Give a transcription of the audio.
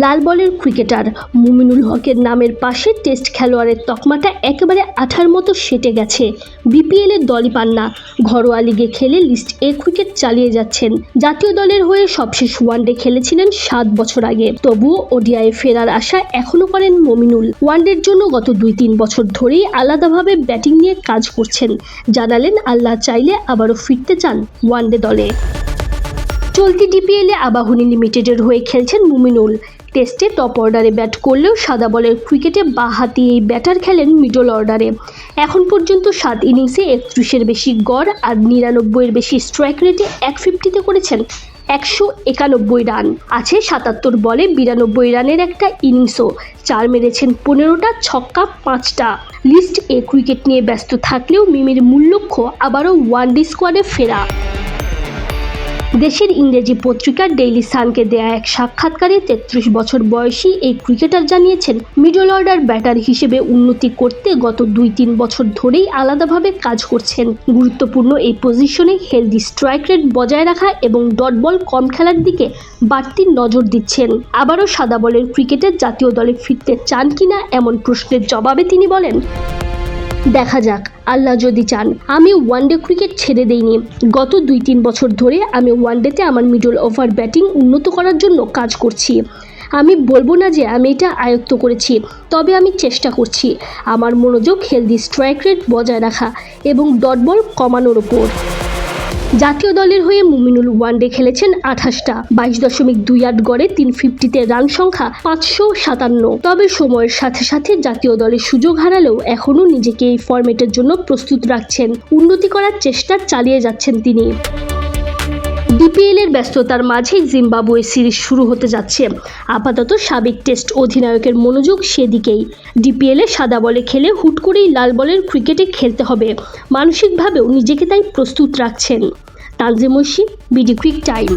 লাল বলের ক্রিকেটার। মুমিনুল হকের নামের পাশে টেস্ট খেলোয়াড়ের তকমাটা একেবারে আঠার মতো সেটে গেছে। বিপিএলের দলই পান না। ঘরোয়া লিগে খেলে লিস্ট এ ক্রিকেট চালিয়ে যাচ্ছেন। জাতীয় দলের হয়ে সবশেষ ওয়ানডে খেলেছিলেন সাত বছর আগে। তবুও ওডিআই ফেরার আশা এখনও করেন মমিনুল। ওয়ানডের জন্য গত দুই তিন বছর ধরেই আলাদাভাবে ব্যাটিং নিয়ে কাজ করছেন। জানালেন, আল্লাহ চাইলে আবারও ফিরতে চান ওয়ানডে দলে। চলতি ডিপিএলে আবাহনী লিমিটেডের হয়ে খেলছেন মুমিনুল। টেস্টে টপ অর্ডারে ব্যাট করলেও সাদা বলের ক্রিকেটে বাহাতি এই ব্যাটার খেলেন মিডল অর্ডারে এখন পর্যন্ত সাত ইনিংসে একত্রিশের বেশি গড় আর নিরানব্বইয়ের বেশি স্ট্রাইক রেটে এক ফিফটিতে করেছেন একশো একানব্বই রান আছে সাতাত্তর বলে বিরানব্বই রানের একটা ইনিংসও চার মেরেছেন পনেরোটা, ছক্কা, পাঁচটা। লিস্ট এ ক্রিকেট নিয়ে ব্যস্ত থাকলেও মিমির মূল লক্ষ্য আবারও ওয়ান ওয়ানডে স্কোয়াডে ফেরা। দেশের ইংরেজি পত্রিকা ডেইলি সানকে দেয়া এক সাক্ষাৎকারে তেত্রিশ বছর বয়সী এই ক্রিকেটার জানিয়েছেন, মিডল অর্ডার ব্যাটার হিসেবে উন্নতি করতে গত দুই তিন বছর ধরেই আলাদাভাবে কাজ করছেন। গুরুত্বপূর্ণ এই পজিশনে হেলদি স্ট্রাইক রেট বজায় রাখা এবং ডট বল কম খেলার দিকে বাড়তি নজর দিচ্ছেন। আবারও সাদা বলের ক্রিকেটে জাতীয় দলে ফিরতে চান কিনা এমন প্রশ্নের জবাবে তিনি বলেন, দেখা যাক। আল্লাহ যদি চান, আমি ওয়ানডে ক্রিকেট ছেড়ে দেইনি। গত দুই তিন বছর ধরে আমি ওয়ানডেতে আমার মিডল ওভার ব্যাটিং উন্নত করার জন্য কাজ করছি। আমি বলব না যে আমি এটা আয়ত্ত করেছি, তবে আমি চেষ্টা করছি আমার মনোযোগ হেলদি স্ট্রাইক রেট বজায় রাখা এবং ডট বল কমানোর ওপর। জাতীয় দলের হয়ে মুমিনুল ওয়ানডে খেলেছেন আঠাশটা। বাইশ দশমিক দুই আট গড়ে তিন ফিফটিতে রান সংখ্যা পাঁচশো সাতান্ন। তবে সময়ের সাথে সাথে জাতীয় দলের সুযোগ হারালেও এখনও নিজেকে এই ফরম্যাটের জন্য প্রস্তুত রাখছেন। উন্নতি করার চেষ্টা চালিয়ে যাচ্ছেন তিনি। ব্যস্ততার মাঝেই জিম্বাবুয়ে সিরিজ শুরু হতে যাচ্ছে। আপাতত সাবেক টেস্ট অধিনায়কের মনোযোগ সেদিকেই। ডিপিএল এ সাদা বলে খেলে হুট করেই লাল বলের ক্রিকেটে খেলতে হবে। মানসিকভাবেও নিজেকে তাই প্রস্তুত রাখছেন। Tanjim Oishi, BD quick time.